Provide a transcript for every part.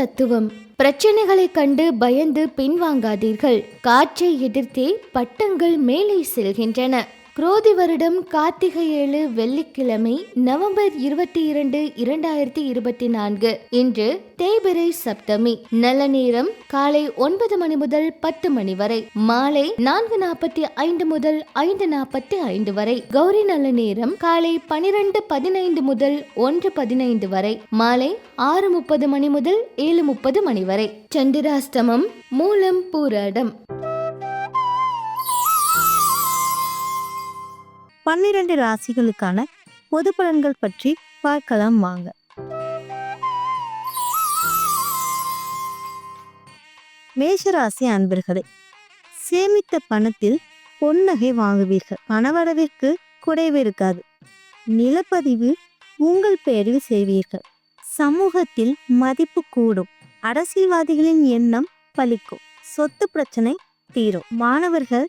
தத்துவம். பிரச்சனைகளை கண்டு பயந்து பின்வாங்காதீர்கள். காற்றை எதிர்த்தே பட்டங்கள் மேலே செல்கின்றன. குரோதி வருடம் கார்த்திகை ஏழு வெள்ளிக்கிழமை நவம்பர் இருபத்தி இரண்டு இரண்டாயிரத்தி இருபத்தி நான்கு இன்று தேய்பிரை சப்தமி. நல்ல நேரம் காலை ஒன்பது மணி முதல் பத்து மணி வரை. மாலை நான்கு நாற்பத்தி ஐந்து முதல் ஐந்து நாற்பத்தி ஐந்து வரை. கௌரி நல்ல நேரம் காலை பனிரெண்டு பதினைந்து முதல் ஒன்று பதினைந்து வரை. மாலை ஆறு முப்பது மணி முதல் ஏழு முப்பது மணி வரை. சந்திராஸ்தமம் மூலம் பூராடம். பன்னிரண்டு ராசிகளுக்கான பொது பலன்கள் பற்றி பார்க்கலாம் வாங்க. மேஷராசி அன்பர்களே சேமித்த பணத்தில் பொன்னகை வாங்குவீர்கள். பணவரவிற்கு குறைவு இருக்காது. நிலப்பதிவு உங்கள் பெயரில் செய்வீர்கள். சமூகத்தில் மதிப்பு கூடும். அரசியல்வாதிகளின் எண்ணம் பலிக்கும் சொத்து பிரச்சனை தீரும். மாணவர்கள்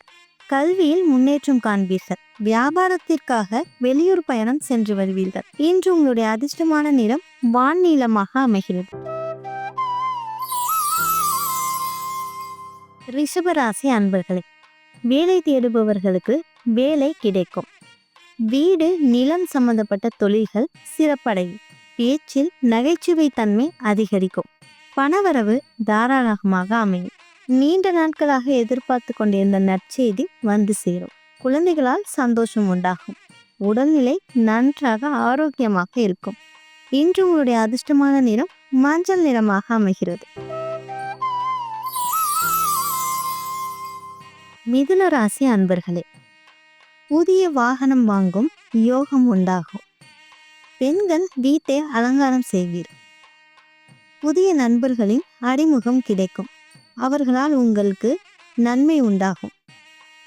கல்வியில் முன்னேற்றம் காண்பீர்கள். வியாபாரத்திற்காக வெளியூர் பயணம் சென்று வருவீர்கள். இன்று உங்களுடைய அதிர்ஷ்டமான நிறம் வான் நீளமாக அமைகிறது. ரிஷபராசி அன்பர்களே வேலை தேடுபவர்களுக்கு வேலை கிடைக்கும். வீடு நிலம் சம்பந்தப்பட்ட தொழில்கள் சிறப்படையும். பேச்சில் நகைச்சுவை தன்மை அதிகரிக்கும். பணவரவு தாராளமாக அமையும். நீண்ட நாட்களாக எதிர்பார்த்து கொண்டிருந்த நற்செய்தி வந்து சேரும். குழந்தைகளால் சந்தோஷம் உண்டாகும். உடல்நிலை நன்றாக ஆரோக்கியமாக இருக்கும். இன்று உங்களுடைய அதிர்ஷ்டமான நிறம் மஞ்சள் நிறமாக அமைகிறது. மிதுன ராசி அன்பர்களே புதிய வாகனம் வாங்கும் யோகம் உண்டாகும். பெண்கள் வீட்டை அலங்காரம் செய்வீர். புதிய நண்பர்களின் அறிமுகம் கிடைக்கும். அவர்களால் உங்களுக்கு நன்மை உண்டாகும்.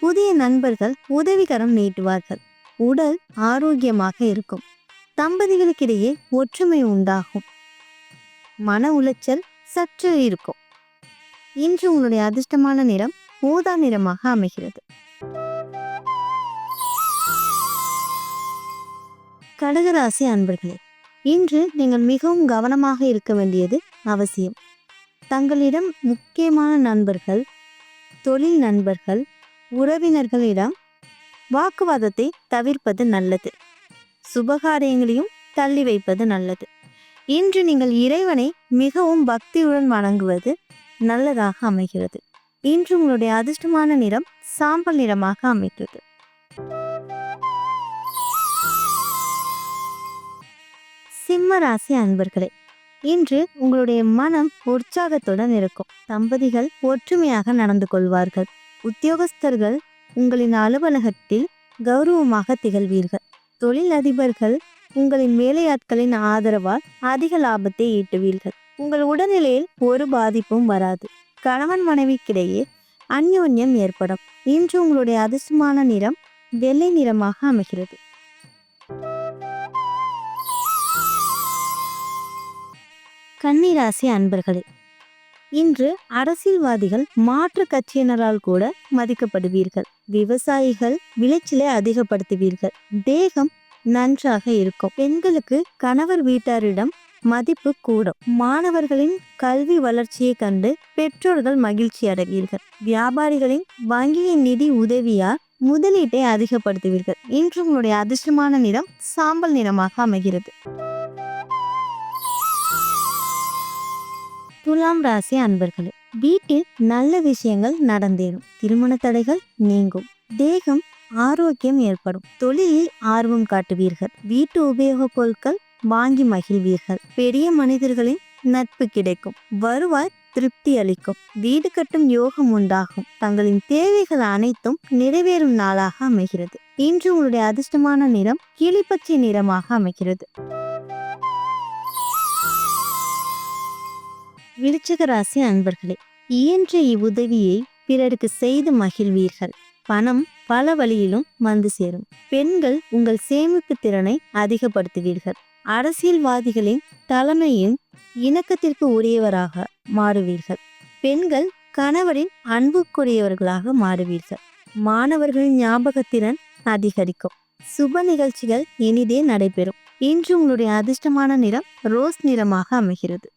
புதிய நண்பர்கள் உதவிகரம் நீட்டுவார்கள். உடல் ஆரோக்கியமாக இருக்கும். தம்பதிகளுக்கிடையே ஒற்றுமை உண்டாகும். மன உளைச்சல் சற்று இருக்கும். இன்று உங்களுடைய அதிர்ஷ்டமான நிறம் ஊதா நிறமாக அமைகிறது. கடகராசி அன்பர்களே இன்று நீங்கள் மிகவும் கவனமாக இருக்க வேண்டியது அவசியம். தங்களிடம் முக்கியமான நண்பர்கள் தொழில் நண்பர்கள் உறவினர்களிடம் வாக்குவாதத்தை தவிர்ப்பது நல்லது. சுபகாரியங்களையும் தள்ளி வைப்பது நல்லது. இன்று நீங்கள் இறைவனை மிகவும் பக்தியுடன் வணங்குவது நல்லதாக அமைகிறது. இன்று உங்களுடைய அதிர்ஷ்டமான நிறம் சாம்பல் நிறமாக அமைகிறது. சிம்ம ராசி அன்பர்களே இன்று உங்களுடைய மனம் உற்சாகத்துடன் இருக்கும். தம்பதிகள் ஒற்றுமையாக நடந்து கொள்வார்கள். உத்தியோகஸ்தர்கள் உங்களின் அலுவலகத்தில் கௌரவமாக திகழ்வீர்கள். தொழில் அதிபர்கள் உங்களின் வேலையாட்களின் ஆதரவால் அதிக லாபத்தை ஈட்டுவீர்கள். உங்கள் உடல்நிலையில் ஒரு பாதிப்பும் வராது. கணவன் மனைவிக்கிடையே அந்யோன்யம் ஏற்படும். இன்று உங்களுடைய அதிர்ஷ்டமான நிறம் வெள்ளை நிறமாக அமைகிறது. கன்னிராசி அன்பர்களே இன்று அரசியல்வாதிகள் மாற்று கட்சியினரால் கூட மதிக்கப்படுவீர்கள். விவசாயிகள் விளைச்சலை அதிகப்படுத்துவீர்கள். தேகம் நன்றாக இருக்கும். பெண்களுக்கு கணவர் வீட்டாரிடம் மதிப்பு கூடும். மாணவர்களின் கல்வி வளர்ச்சியை கண்டு பெற்றோர்கள் மகிழ்ச்சி அடைவீர்கள். வியாபாரிகளின் வங்கியின் நிதி உதவியால் முதலீட்டை அதிகப்படுத்துவீர்கள். இன்று உங்களுடைய அதிர்ஷ்டமான நிறம் சாம்பல் நிறமாக அமைகிறது. துலாம் ராசி அன்பர்களே வீட்டில் நல்ல விஷயங்கள் நடந்தேறும். திருமண தடைகள் நீங்கும். தேகம் ஆரோக்கியம் ஏற்படும். தொழிலில் ஆர்வம் காட்டுவீர்கள். வீட்டு உபயோகப் பொருட்கள் வாங்கி மகிழ்வீர்கள். பெரிய மனிதர்களின் நட்பு கிடைக்கும். வருவாய் திருப்தி அளிக்கும். வீடு கட்டும் யோகம் உண்டாகும். தங்களின் தேவைகள் அனைத்தும் நிறைவேறும் நாளாக அமைகிறது. இன்று உங்களுடைய அதிர்ஷ்டமான நிறம் கிளிப்பச்சை நிறமாக அமைகிறது. விருச்சிக ராசி அன்பர்களே இயன்ற இவ்வுதவியை பிறருக்கு செய்து மகிழ்வீர்கள். பணம் பல வழியிலும் வந்து சேரும். பெண்கள் உங்கள் சேமிப்பு திறனை அதிகப்படுத்துவீர்கள். அரசியல்வாதிகளின் தலைமையின் இணக்கத்திற்கு உரியவராக மாறுவீர்கள். பெண்கள் கணவரின் அன்புக்குரியவர்களாக மாறுவீர்கள். மாணவர்களின் ஞாபகத்திறன் அதிகரிக்கும். சுப நிகழ்ச்சிகள் இனிதே நடைபெறும். இன்று உங்களுடைய அதிர்ஷ்டமான நிறம் ரோஸ் நிறமாக அமைகிறது.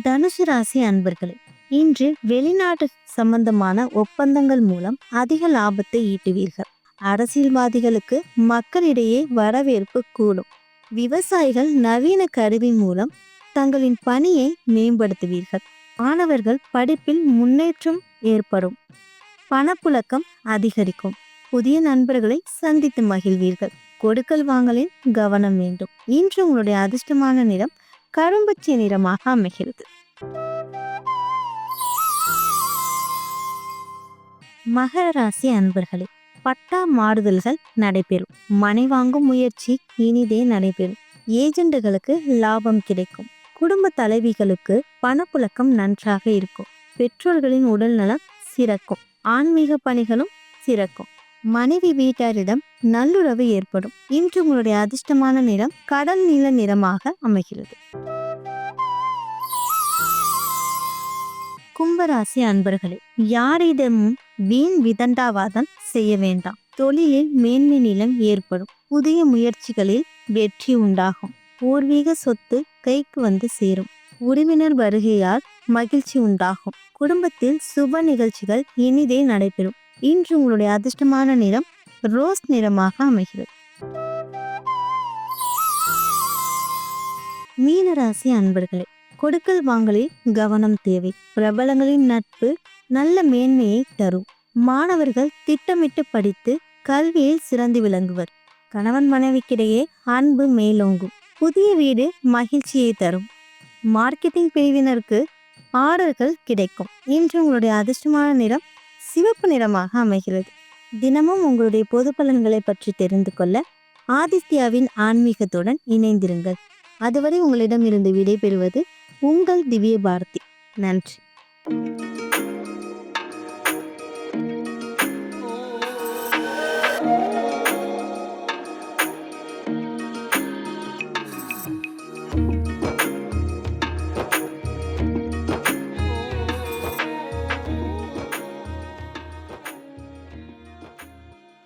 தனுசு ராசி அன்பர்களே இன்று வெளிநாட்டு சம்பந்தமான ஒப்பந்தங்கள் மூலம் அதிக லாபத்தை ஈட்டுவீர்கள். அரசியல்வாதிகளுக்கு மக்களிடையே வரவேற்பு கூடும். விவசாயிகள் நவீன கருவி மூலம் தங்களின் பணியை மேம்படுத்துவீர்கள். மாணவர்கள் படிப்பில் முன்னேற்றம் ஏற்படும். பணப்புழக்கம் அதிகரிக்கும். புதிய நண்பர்களை சந்தித்து மகிழ்வீர்கள். கொடுக்கல் வாங்கலில் கவனம் வேண்டும். இன்று உங்களுடைய அதிர்ஷ்டமான நிறம் கரும்புச்சி நிறமாக அமைகிறது. மகர ராசி அன்பர்களே பட்டா மாறுதல்கள் நடைபெறும். மனை வாங்கும் முயற்சி இனிதே நடைபெறும். ஏஜெண்டுகளுக்கு லாபம் கிடைக்கும். குடும்ப தலைவிகளுக்கு பணப்புழக்கம் நன்றாக இருக்கும். பெற்றோர்களின் உடல்நலம் சிறக்கும். ஆன்மீக பணிகளும் சிறக்கும். மனைவி வீட்டாரிடம் நல்லுறவு ஏற்படும். இன்று உங்களுடைய அதிர்ஷ்டமான நிறம் கடல் நீல நிறமாக அமைகிறது. கும்பராசி அன்பர்களே யாரிடமும் வீண் விதண்டாவாதம் செய்ய வேண்டாம். தொழிலில் மேன்மை நிலம் ஏற்படும். புதிய முயற்சிகளில் வெற்றி உண்டாகும். பூர்வீக சொத்து கைக்கு வந்து சேரும். உறவினர் வருகையால் மகிழ்ச்சி உண்டாகும். குடும்பத்தில் சுப நிகழ்ச்சிகள் இனிதே நடைபெறும். இன்று உங்களுடைய அதிர்ஷ்டமான நிறம் ரோஸ் நிறமாக அமைகிறது. மீனராசி அன்பர்களே கொடுக்கல் வாங்கலில் கவனம் தேவை. பிரபலங்களின் நட்பு நல்ல மேன்மையை தரும். மாணவர்கள் திட்டமிட்டு படித்து கல்வியில் சிறந்து விளங்குவர். கணவன் மனைவிக்கிடையே அன்பு மேலோங்கும். புதிய வீடு மகிழ்ச்சியை தரும். மார்க்கெட்டிங் பிரிவினருக்கு ஆர்டர்கள் கிடைக்கும். இன்று உங்களுடைய அதிர்ஷ்டமான நிறம் சிவப்பு நிறமாக அமைகிறது. தினமும் உங்களுடைய பொது பலன்களை பற்றி தெரிந்து கொள்ள ஆதித்யாவின் ஆன்மீகத்துடன் இணைந்திருங்கள். அதுவரை உங்களிடம் இருந்து விடைபெறுவது உங்கள் திவ்ய பாரதி நன்றி.